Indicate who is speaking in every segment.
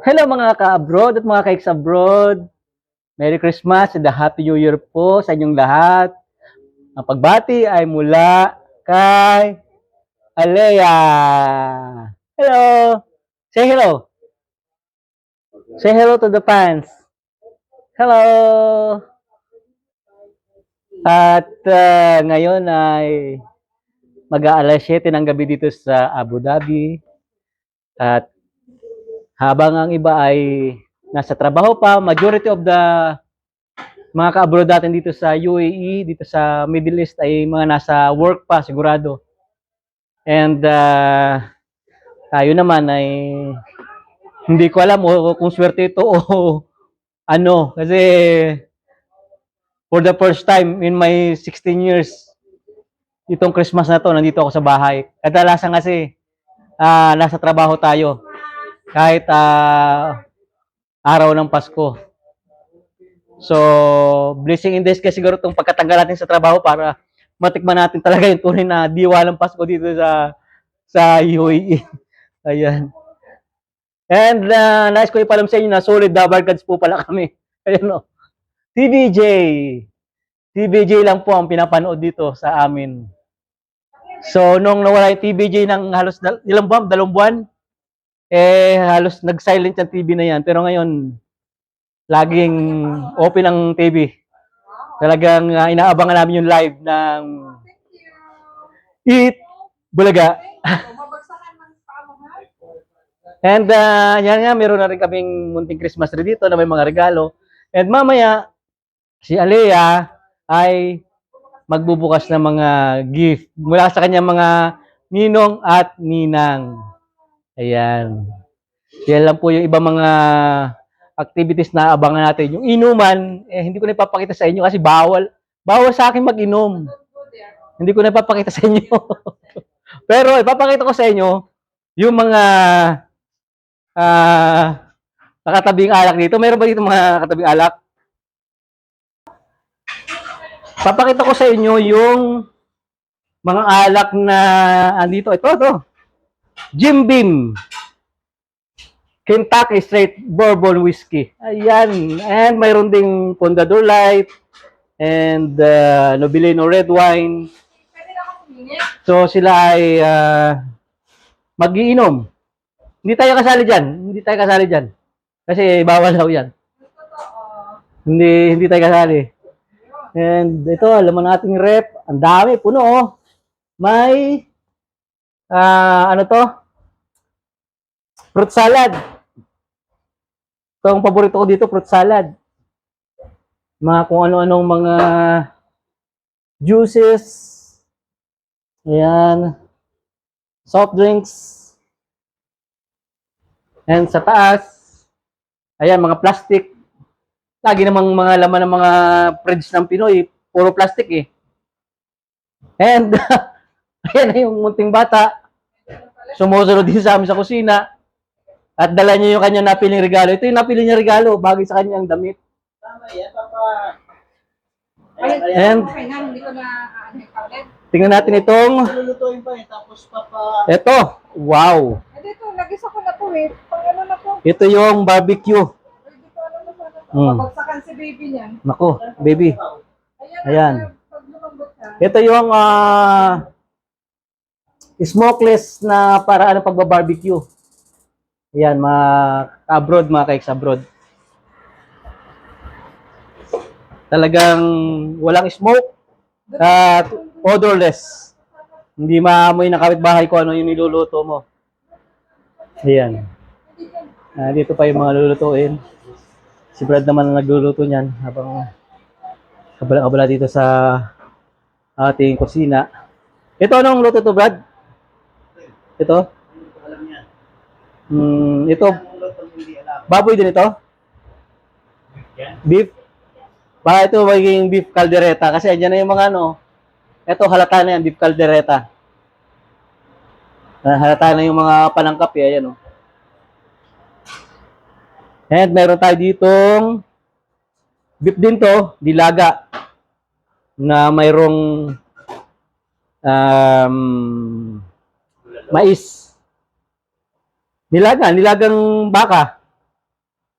Speaker 1: Hello mga ka-abroad at mga ka-ex-abroad. Merry Christmas and a Happy New Year po sa inyong lahat. Ang pagbati ay mula kay Alea. Hello! Say hello. Say hello to the fans. Hello! At ah, ngayon ay mag-aalas 7 ng gabi dito sa Abu Dhabi. At habang ang iba ay nasa trabaho pa, majority of the mga ka-abroad natin dito sa UAE, dito sa Middle East ay mga nasa work pa sigurado. And uh, tayo naman ay hindi ko alam kung swerte ito o ano kasi for the first time in my 16 years itong Christmas na to nandito ako sa bahay. Kadalasan kasi ah, nasa trabaho tayo kahit ah, araw ng Pasko. So, blessing in disguise siguro itong pagkatanggal natin sa trabaho para matikman natin talaga yung tunay na diwa ng Pasko dito sa sa UAE. Ayan. And uh, nais ko ipalam sa inyo na solid double cards po pala kami. Ayan o. TBJ. TBJ lang po ang pinapanood dito sa amin. So, nung nawala yung TBJ ng halos dal- ilang buwan, dalawang buwan, eh halos nag-silent yung TV na yan. Pero ngayon, laging open ang TV. Talagang uh, inaabangan namin yung live ng Eat Bulaga. And uh, yan nga, meron na rin kaming munting Christmas tree dito na may mga regalo. And mamaya, si Alea ay magbubukas ng mga gift mula sa kanyang mga ninong at ninang. Ayan. Yan lang po yung ibang mga activities na abangan natin. Yung inuman, eh, hindi ko na ipapakita sa inyo kasi bawal. Bawal sa akin mag-inom. Hindi ko na ipapakita sa inyo. Pero ipapakita ko sa inyo yung mga ah nakatabing alak dito. Meron ba dito mga katabing alak? Papakita ko sa inyo yung mga alak na andito. Ito, ito. Jim Beam. Kentucky Straight Bourbon Whiskey. Ayan. And mayroon ding Pondador Light and uh, Nobilino Red Wine. So sila ay uh, magiinom. Hindi tayo kasali dyan. Hindi tayo kasali dyan. Kasi bawal daw yan. Hindi, hindi tayo kasali. And ito, alam mo nating rep. Ang dami, puno oh. May, ah ano to? Fruit salad. Ito ang paborito ko dito, fruit salad. Mga kung ano-anong mga juices. Ayan. Soft drinks. And sa taas, ayan, mga plastic. Lagi namang mga laman ng mga fridge ng Pinoy, puro plastic eh. And, ayan na yung munting bata. Sumusunod din sa amin sa kusina. At dala niya yung kanyang napiling regalo. Ito yung napili niya regalo, bagay sa kanyang damit.
Speaker 2: Tama yan, papa.
Speaker 1: And,
Speaker 3: na ano
Speaker 1: tingnan natin itong,
Speaker 2: Lulutuin pa eh, tapos papa.
Speaker 1: ito, wow.
Speaker 3: Eh, dito, nagisa ko na to eh. Pang ano na to?
Speaker 1: Ito yung barbecue. Hmm.
Speaker 3: Pabagsakan si baby niyan.
Speaker 1: Nako, baby.
Speaker 3: Ayan.
Speaker 1: Ayan. Ito yung ah smokeless na para ano pagba-barbecue. Ayan, mga abroad, mga kaiks abroad. Talagang walang smoke at odorless. Hindi maamoy ng kapitbahay ko ano yung niluluto mo. Ayan. Ah, dito pa yung mga lulutuin. Si Brad naman ang nagluluto niyan habang kabala-kabala dito sa ating kusina. Ito anong luto to, Brad? Ito?
Speaker 2: Alam niya.
Speaker 1: Hmm, ito, baboy din ito? Beef? Baka ito magiging beef caldereta kasi andyan na yung mga ano. Ito halata na yan, beef caldereta. Ah, Halata na yung mga panangkap eh, ayan oh. And meron tayo ditong beef din to, dilaga na mayroong um, mais. Nilaga, nilagang baka.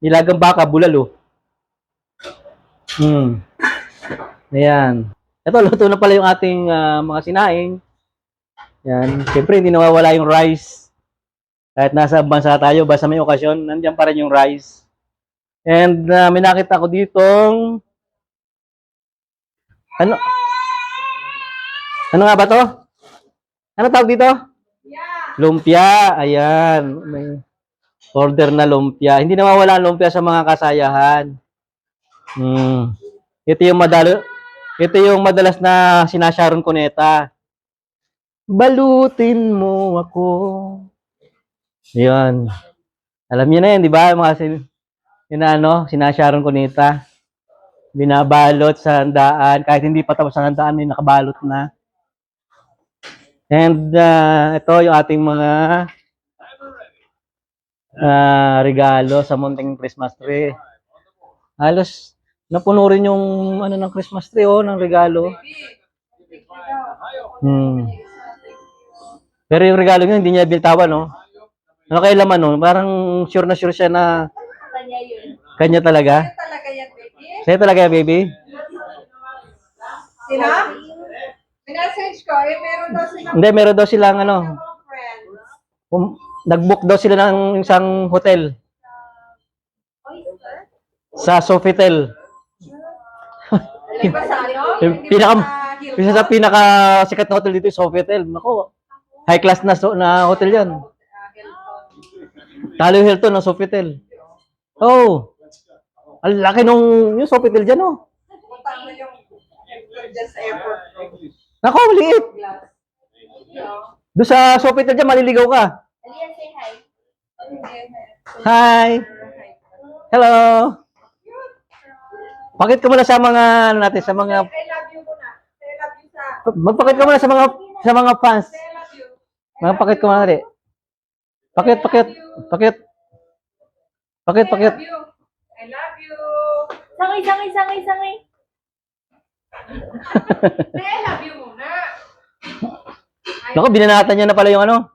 Speaker 1: Nilagang baka, bulalo. Hmm. Ayan. Ito, luto na pala yung ating ah, mga sinaing. Yan. Siyempre, hindi nawawala yung rice. Kahit nasa bansa tayo, basta may okasyon, nandiyan pa rin yung rice. And ah, may nakita ko ditong ano? Ano nga ba to? Ano tawag dito? Lumpia. Ayan. May order na lumpia. Hindi nawawala ang lumpia sa mga kasayahan. Hmm. Ito yung madalo ito yung madalas na sinasharon ko neta. Balutin mo ako. Yan. Alam niyo na yan, di ba? Mga sin yun na, ano, sinasharon ko neta. Binabalot sa handaan. Kahit hindi pa tapos ang handaan, may nakabalot na. And ah, ito yung ating mga ah, regalo sa munting Christmas tree. Halos napuno rin yung ano ng Christmas tree oh, ng regalo. Hmm. Pero yung regalo niya hindi niya bitawan no. Ano kaya laman no? Parang sure na sure siya na
Speaker 3: Kanya yun.
Speaker 1: kanya talaga.
Speaker 3: Kaya talaga yan, baby.
Speaker 1: Sa'yo talaga, baby?
Speaker 3: Sila? Minessage ko, eh, meron daw silang
Speaker 1: Hindi, meron daw silang ano, um, nag-book daw sila ng isang hotel
Speaker 3: Oyster?
Speaker 1: sa Sofitel.
Speaker 3: Hindi ba sa ano? Hindi ba
Speaker 1: pinaka-
Speaker 3: sa Hilton?
Speaker 1: Isa sa pinaka sikat na hotel dito, yung Sofitel. Nako, high class na so, na hotel 'yan.
Speaker 3: Ah.
Speaker 1: Talo yung Hilton ng Sofitel. Oh. Ang laki nung yung Sofitel diyan, oh.
Speaker 3: Punta na yung dyan sa airport.
Speaker 1: Nako, maliit. Doon sa Sofitel diyan maliligaw ka.
Speaker 3: Aliyah, say hi.
Speaker 1: Hi. Hello. Pakit ka muna sa mga ano natin, sa mga
Speaker 3: I love you muna. I love you sa...
Speaker 1: magpakit ka muna sa mga sa mga fans.
Speaker 3: I love you.
Speaker 1: Mga pakit ka muna, dali. Pakit, pakit. Pakit. Pakit, pakit.
Speaker 3: I love you. I love you.
Speaker 4: Sangay, sangay, sangay, sangay.
Speaker 3: Say, I love you muna. I
Speaker 1: Naku, binanatan niya na pala yung ano.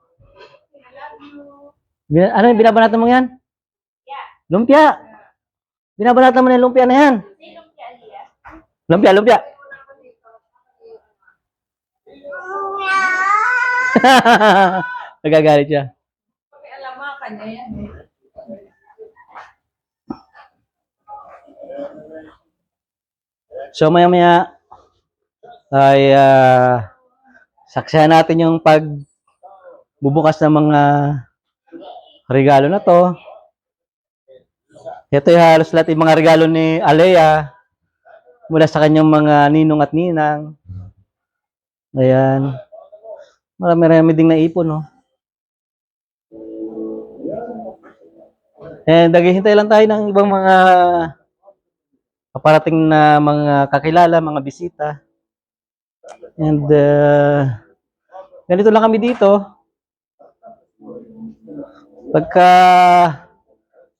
Speaker 3: I love you.
Speaker 1: Bin, ano yung binabanatan mo yan?
Speaker 4: Yeah.
Speaker 1: Lumpia. Binabanatan mo na yung lumpia na yan.
Speaker 4: Sinong si Aliyah?
Speaker 1: Lumpia, lumpia. Nagagalit siya.
Speaker 3: May alam mo, kanya yan. eh.
Speaker 1: So maya maya ay ah, saksihan natin yung pag bubukas ng mga regalo na to. Ito yung halos lahat yung mga regalo ni Alea mula sa kanyang mga ninong at ninang. Ayan. Marami-rami ding naipon, no? And naghihintay lang tayo ng ibang mga paparating na mga kakilala, mga bisita. And uh, ganito lang kami dito. Pagka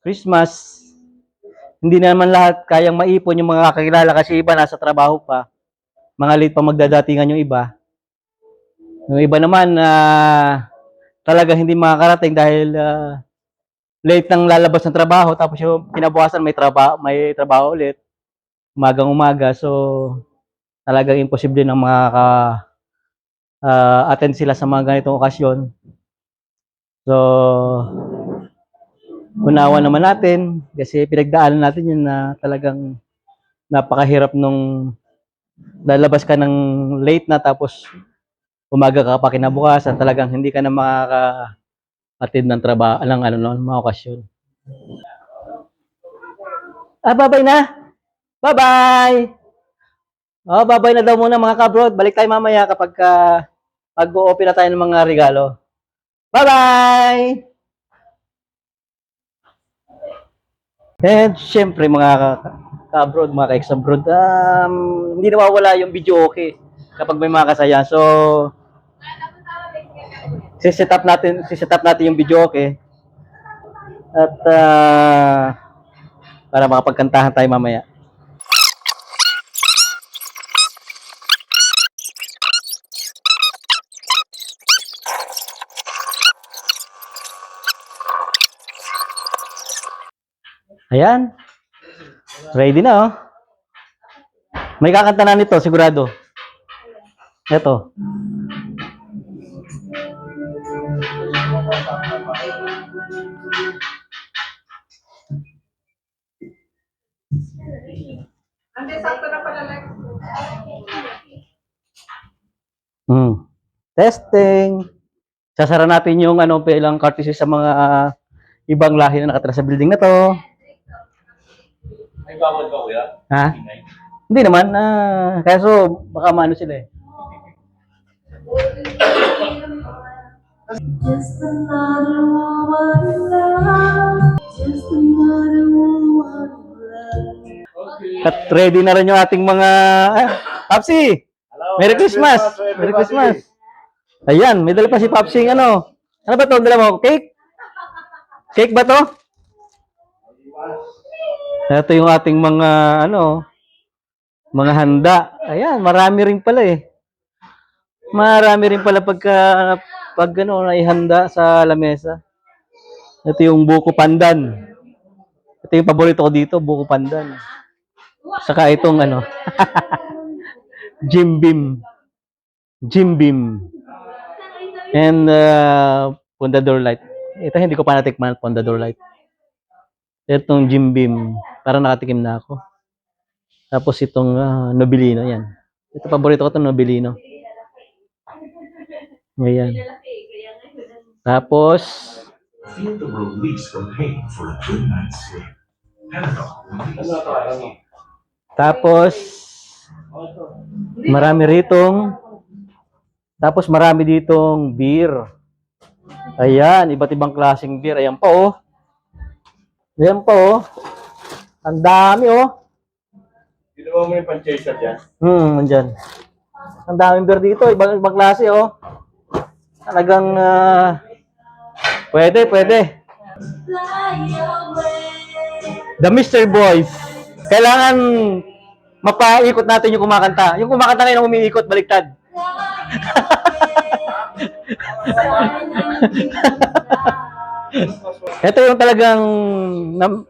Speaker 1: Christmas, hindi naman lahat kayang maipon yung mga kakilala kasi iba nasa trabaho pa. Mga late pa magdadatingan yung iba. Yung iba naman na talaga hindi makakarating dahil ah, late nang lalabas ng trabaho tapos yung kinabukasan may trabaho may trabaho ulit umagang umaga so talagang imposible nang makaka ah, sila sa mga ganitong okasyon. So unawa naman natin kasi pinagdaanan natin yun na talagang napakahirap nung lalabas ka ng late na tapos umaga ka pa kinabukasan talagang hindi ka na makaka attend ng trabaho ng ano noon mga okasyon. Ah bye-bye na Bye-bye! Oh, bye-bye na daw muna mga kabrod. Balik tayo mamaya kapag uh, pag-open na tayo ng mga regalo. Bye-bye! And syempre mga ka- kabrod, mga ka-exabrod, um, hindi nawawala yung video okay kapag may mga kasaya. So, siset up natin, siset up natin yung video okay. At ah, para makapagkantahan tayo mamaya. Ayan. Ready na, oh. May kakanta na nito, sigurado. Ito.
Speaker 3: Ande, sakto na pala Lex.
Speaker 1: Hmm. Testing. Sasara natin yung ano, ilang courtesy sa mga ah, ibang lahi na nakatira sa building na to.
Speaker 2: May bawal ba kuya?
Speaker 1: Ha? Hindi naman. Ah, kaso baka maano sila eh.
Speaker 4: Just another woman love. Just another woman love.
Speaker 1: At ready na rin yung ating mga... Ah, Papsi!
Speaker 2: Hello,
Speaker 1: Merry Christmas! Merry Christmas! Ayan, may dala pa si Papsi ano. Ano ba to? Dala mo? Cake? Cake ba to? Ito yung ating mga ano, mga handa. Ayan, marami rin pala eh. Marami rin pala pagka pag ano, naihanda sa lamesa. Ito yung buko pandan. Ito yung paborito ko dito, buko pandan. Saka itong ano, Jim Beam. Jim Beam. And uh, Pondador Light. Ito hindi ko pa natikman, Pondador Light. Itong Jim Beam. Parang nakatikim na ako. Tapos itong ah, Nobilino, yan. Ito paborito ko itong Nobilino. Ayan. Tapos,
Speaker 5: Feel the release from pain for a good night's sleep. Panadol.
Speaker 1: tapos, marami ritong, tapos marami ditong beer. Ayan, iba't ibang klaseng beer. Ayan pa oh. Ayan pa oh. Ang dami oh.
Speaker 2: Ginawa mo yung pan-chaser dyan?
Speaker 1: Hmm, andyan. Ang daming beer dito, ibang ibang klase oh. Talagang ah, pwede, pwede. The Mr. Boys. Kailangan mapaikot natin yung kumakanta. Yung kumakanta na yung umiikot, baliktad. Ito yung talagang num-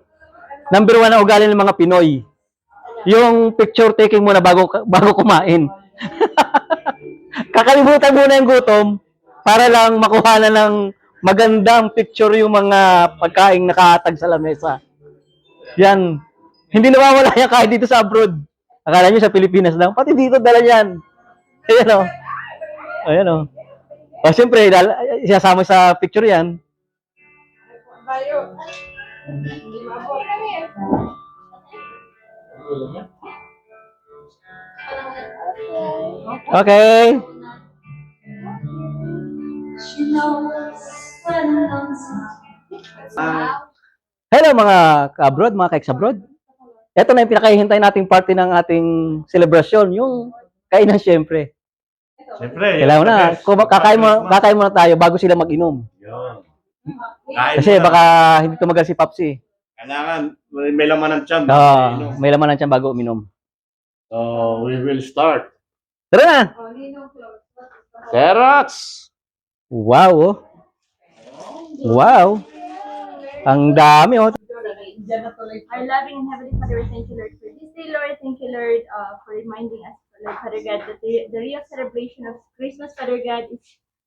Speaker 1: number one na ugali ng mga Pinoy. Yung picture taking muna bago bago kumain. Kakalimutan muna yung gutom para lang makuha na ng magandang picture yung mga pagkaing nakahatag sa lamesa. Yan. Hindi nawawala yan kahit dito sa abroad. Akala nyo sa Pilipinas lang. Pati dito dala yan. Ayan o. Ayan o. O siyempre, dal- isasama sa picture yan.
Speaker 3: Tayo. Hindi mabot.
Speaker 1: Okay. Hello mga ka-abroad, mga ka-ex-abroad. Ito na yung pinakahihintay nating party ng ating celebration, yung kainan syempre.
Speaker 2: Siyempre.
Speaker 1: Kailangan na, kakain mo, kakain muna tayo bago sila mag-inom.
Speaker 2: Yun. Kain
Speaker 1: Kasi
Speaker 2: muna.
Speaker 1: baka hindi tumagal si Papsi.
Speaker 2: Kailangan, may may laman ng tiyan.
Speaker 1: Ah, may laman ng tiyan bago uminom.
Speaker 2: So, we will start.
Speaker 1: Tara na!
Speaker 3: Oh.
Speaker 2: Xerox!
Speaker 1: Wow, oh. Wow. Ang dami, oh.
Speaker 3: Na.
Speaker 4: Our loving and heavenly Father, we thank you, Lord, for this day, Lord. Thank you, Lord, uh, for reminding us, Lord, Father God, that the, the real celebration of Christmas, Father God, is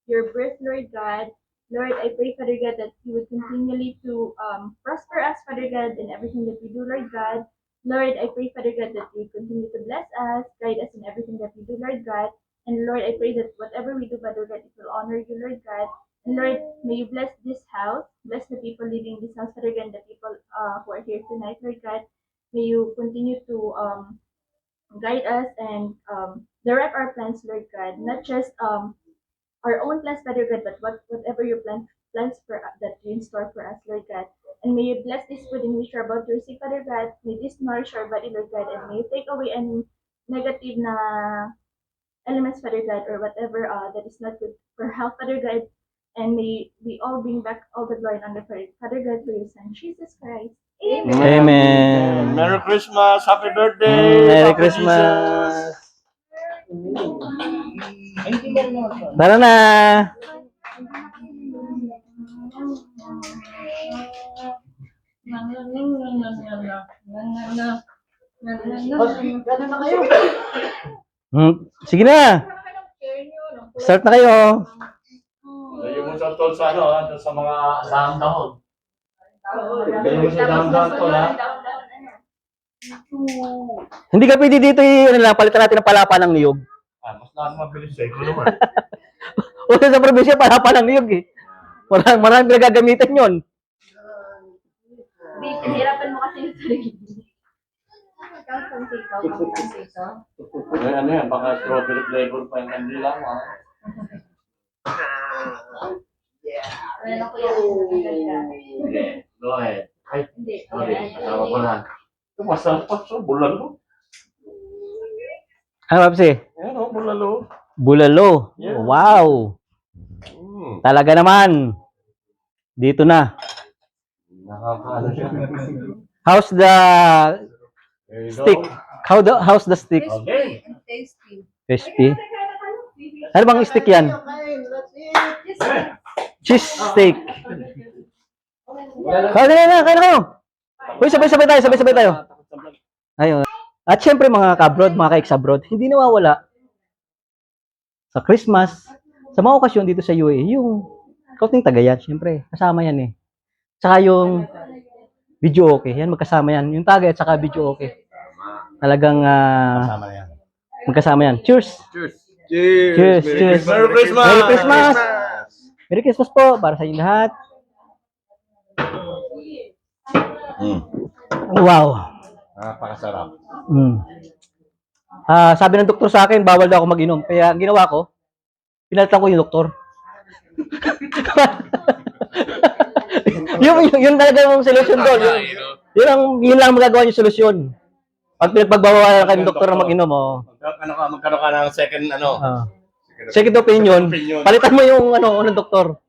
Speaker 4: your birth, Lord God. Lord, I pray, Father God, that you would continually to um, prosper us, Father God, in everything that we do, Lord God. Lord, I pray, Father God, that you continue to bless us, guide us in everything that we do, Lord God. And Lord, I pray that whatever we do, Father God, it will honor you, Lord God. And Lord, may you bless this house, bless the people living in this house, Father God, and the people uh, who are here tonight, Lord God. May you continue to um, guide us and um, direct our plans, Lord God. Not just um, our own plans, Father God, but what, whatever your plan, plans for uh, that you in store for us, Lord God. And may you bless this food in which we're about to receive, Father God. May this nourish our body, Lord God, and may you take away any negative na elements, Father God, or whatever uh, that is not good for health, Father God. And may we all bring back all the glory and honor for it, Father God, for your Son, Jesus Christ. Amen.
Speaker 1: Amen.
Speaker 2: Merry Christmas! Happy birthday!
Speaker 1: Merry
Speaker 2: Papa
Speaker 1: Christmas.
Speaker 2: Jesus.
Speaker 1: Tara na. Hmm, sige na. Start na kayo.
Speaker 2: Layo mo sa tol sa ano, ah, doon sa mga dahon-dahon. Layo mo sa dahon-dahon tol, ha?
Speaker 1: Hindi ka pwede dito i- ano lang, palitan natin ng palapa ng niyog.
Speaker 2: Ah, mas lang mabilis eh. Ikaw naman.
Speaker 1: Wala sa probinsya, palapa ng niyog eh. Marami, marami pinagagamitan yun.
Speaker 4: Babe, pinahirapan mo kasi yung sarili. Ikaw, Francisco, ikaw.
Speaker 2: Eh, ano yan, baka strawberry flavor pa yung kandila mo, ah.
Speaker 4: Wala ka.
Speaker 2: Sige, go ahead. Ay, sorry, kasama ko na. Ito, masarap pa so, bulalo.
Speaker 1: Ano, Papsi?
Speaker 2: Ayan o, bulalo.
Speaker 1: Bulalo.
Speaker 2: Yeah.
Speaker 1: Wow.
Speaker 2: Mm.
Speaker 1: Talaga naman. Dito na. How's the stick? How the, how's the stick?
Speaker 2: Okay.
Speaker 3: Tasty.
Speaker 1: Crispy? Ano bang stick yan? Cheese steak. Kaya na, na, kaya na kayo. Uy, sabay-sabay tayo, sabay-sabay tayo. Ayun. At syempre mga kabrod, mga kaiks abroad, hindi nawawala sa Christmas, sa mga okasyon dito sa UAE, yung kaunting tagayan, syempre, kasama yan eh. Tsaka yung video okay, yan magkasama yan. Yung tagay at saka video okay. Talagang ah,
Speaker 2: Kasama na yan.
Speaker 1: magkasama yan. Cheers!
Speaker 2: Cheers.
Speaker 1: Cheers! Cheers!
Speaker 2: Merry Christmas!
Speaker 1: Merry Christmas! Merry Christmas po para sa inyo lahat.
Speaker 2: Mm.
Speaker 1: Wow!
Speaker 2: Napakasarap.
Speaker 1: Mm. Ah, sabi ng doktor sa akin, bawal daw ako mag-inom. Kaya ang ginawa ko, pinalitan ko yung doktor. yun, yun, yun talaga yung solusyon doon. Yun, yun, ang, yun lang ang magagawa yung solusyon. Pag pinagpagbawalan ka ng doktor na mag-inom, oh,
Speaker 2: Magkaroon ka, magkaroon ka ng second, ano,
Speaker 1: ah, second opinion,
Speaker 2: opinion.
Speaker 1: palitan mo yung ano, unang doktor.